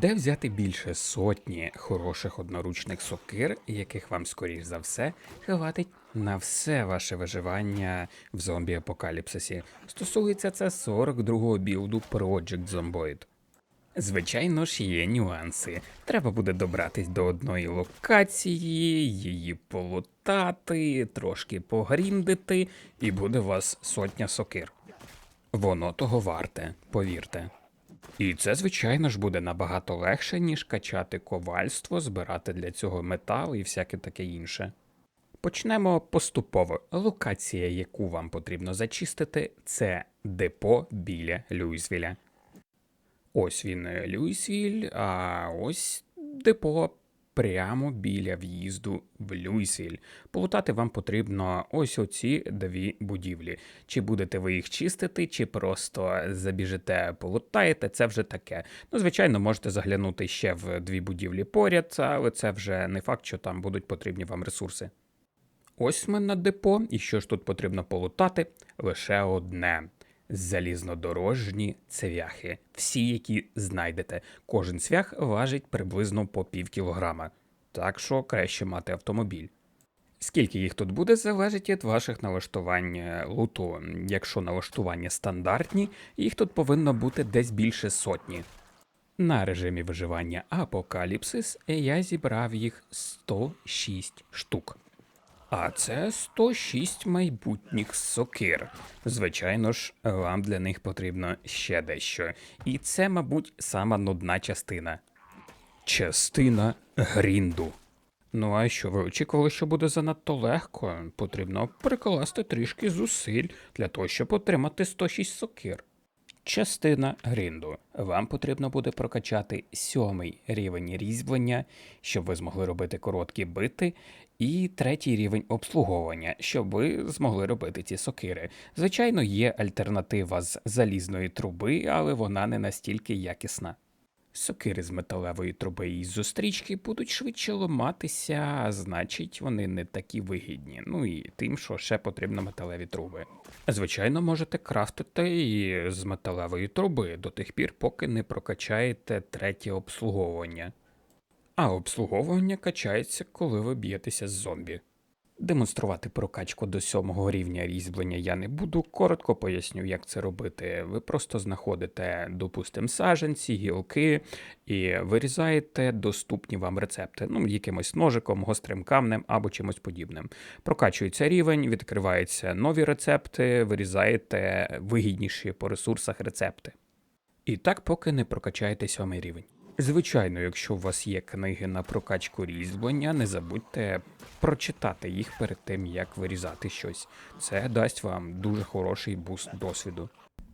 Де взяти більше сотні хороших одноручних сокир, яких вам, скоріш за все, хватить на все ваше виживання в зомбі-апокаліпсисі? Стосується це 42-го білду Project Zomboid. Звичайно ж, є нюанси. Треба буде добратись до одної локації, її полутати, трошки погріндити, і буде у вас сотня сокир. Воно того варте, повірте. І це, звичайно ж, буде набагато легше, ніж качати ковальство, збирати для цього метал і всяке таке інше. Почнемо поступово. Локація, яку вам потрібно зачистити, це депо біля Люїсвіля. Ось він Люїсвіль, а ось депо прямо біля в'їзду в Люїсвіль. Полутати вам потрібно ось оці дві будівлі. Чи будете ви їх чистити, чи просто забіжете, полутаєте, це вже таке. Ну, звичайно, можете заглянути ще в дві будівлі поряд, але це вже не факт, що там будуть потрібні вам ресурси. Ось ми на депо, і що ж тут потрібно полутати? Лише одне. Залізнодорожні цвяхи. Всі, які знайдете. Кожен цвях важить приблизно по пів кілограма. Так що краще мати автомобіль. Скільки їх тут буде, залежить від ваших налаштувань е, луту. Якщо налаштування стандартні, їх тут повинно бути десь більше сотні. На режимі виживання Апокаліпсис я зібрав їх 106 штук. А це 106 майбутніх сокир. Звичайно ж, вам для них потрібно ще дещо. І це, мабуть, сама нудна частина. Частина грінду. Ну а що ви очікували, що буде занадто легко? Потрібно прикласти трішки зусиль для того, щоб отримати 106 сокир. Частина гринду. Вам потрібно буде прокачати сьомий рівень різьблення, щоб ви змогли робити короткі бити, і третій рівень обслуговування, щоб ви змогли робити ці сокири. Звичайно, є альтернатива з залізної труби, але вона не настільки якісна. Сокири з металевої труби і зустрічки будуть швидше ламатися, а значить, вони не такі вигідні. Ну і тим, що ще потрібно металеві труби. Звичайно, можете крафтити і з металевої труби до тих пір, поки не прокачаєте третє обслуговування. А обслуговування качається, коли ви б'єтеся з зомбі. Демонструвати прокачку до сьомого рівня різьблення я не буду. Коротко поясню, як це робити. Ви просто знаходите, допустимо, саженці, гілки і вирізаєте доступні вам рецепти, ну, якимось ножиком, гострим камнем або чимось подібним. Прокачується рівень, відкриваються нові рецепти, вирізаєте вигідніші по ресурсах рецепти. І так, поки не прокачаєте сьомий рівень. Звичайно, якщо у вас є книги на прокачку різьблення, не забудьте прочитати їх перед тим, як вирізати щось. Це дасть вам дуже хороший буст досвіду.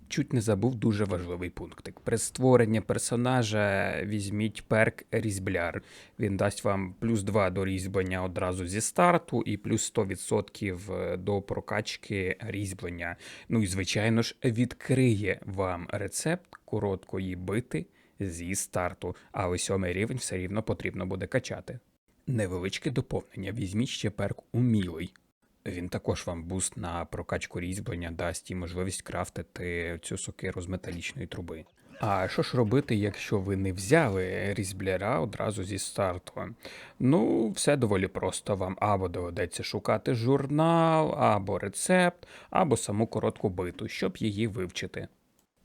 Чуть не забув дуже важливий пунктик. При створенні персонажа візьміть перк різьбляр. Він дасть вам плюс 2 до різьблення одразу зі старту і плюс 100% до прокачки різьблення. Ну і звичайно ж відкриє вам рецепт короткої бити зі старту, але сьомий рівень все рівно потрібно буде качати. Невеличке доповнення, візьміть ще перк умілий. Він також вам буст на прокачку різьблення дасть і можливість крафтити цю сокиру з металічної труби. А що ж робити, якщо ви не взяли різьбляра одразу зі старту? Ну, все доволі просто. Вам або доведеться шукати журнал, або рецепт, або саму коротку биту, щоб її вивчити.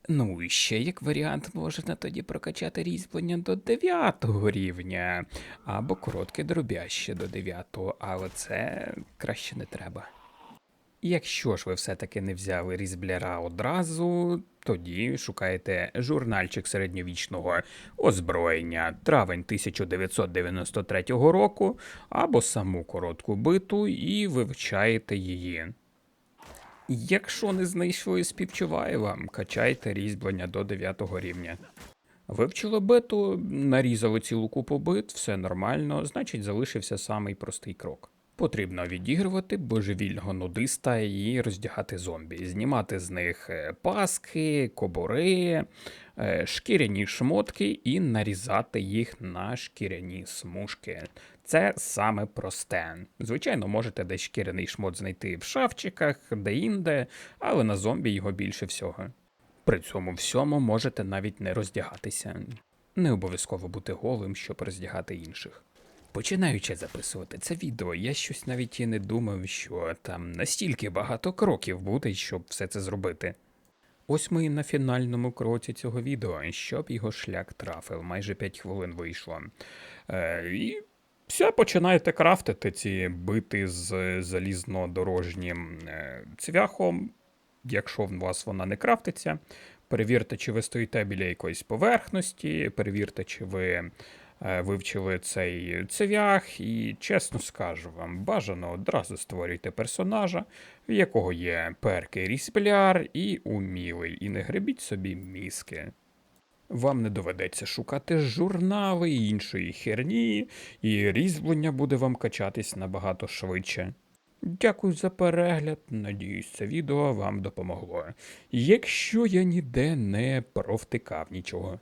Ну і ще як варіант можна тоді прокачати різьблення до 9 рівня, або коротке дробяще до 9, але це краще не треба. Якщо ж ви все-таки не взяли різбляра одразу, тоді шукаєте журнальчик середньовічного озброєння травень 1993 року або саму коротку биту і вивчаєте її. Якщо не знайшли, співчуваю вам, качайте різьблення до 9 рівня. Вивчили биту, нарізали цілу купу бит, все нормально, значить залишився самий простий крок. Потрібно відігрувати божевільного нудиста і роздягати зомбі, знімати з них е, паски, кобури, е, шкіряні шмотки і нарізати їх на шкіряні смужки. Це саме просте. Звичайно, можете десь шкіряний шмот знайти в шафчиках, де-інде, але на зомбі його більше всього. При цьому всьому можете навіть не роздягатися. Не обов'язково бути голим, щоб роздягати інших. Починаючи записувати це відео, я щось навіть і не думав, що там настільки багато кроків буде, щоб все це зробити. Ось ми і на фінальному кроці цього відео, щоб його шлях трафив, майже 5 хвилин вийшло. Е, і все, починаєте крафтити ці бити з залізнодорожнім е, цвяхом. Якщо у вас вона не крафтиться, перевірте, чи ви стоїте біля якоїсь поверхності, перевірте, чи ви е, вивчили цей цвях, і чесно скажу вам, бажано одразу створюйте персонажа, в якого є перки різбляр і умілий, і не гребіть собі мізки. Вам не доведеться шукати журнали і іншої херні, і різьблення буде вам качатись набагато швидше. Дякую за перегляд. Надіюсь, це відео вам допомогло. Якщо я ніде не провтикав нічого.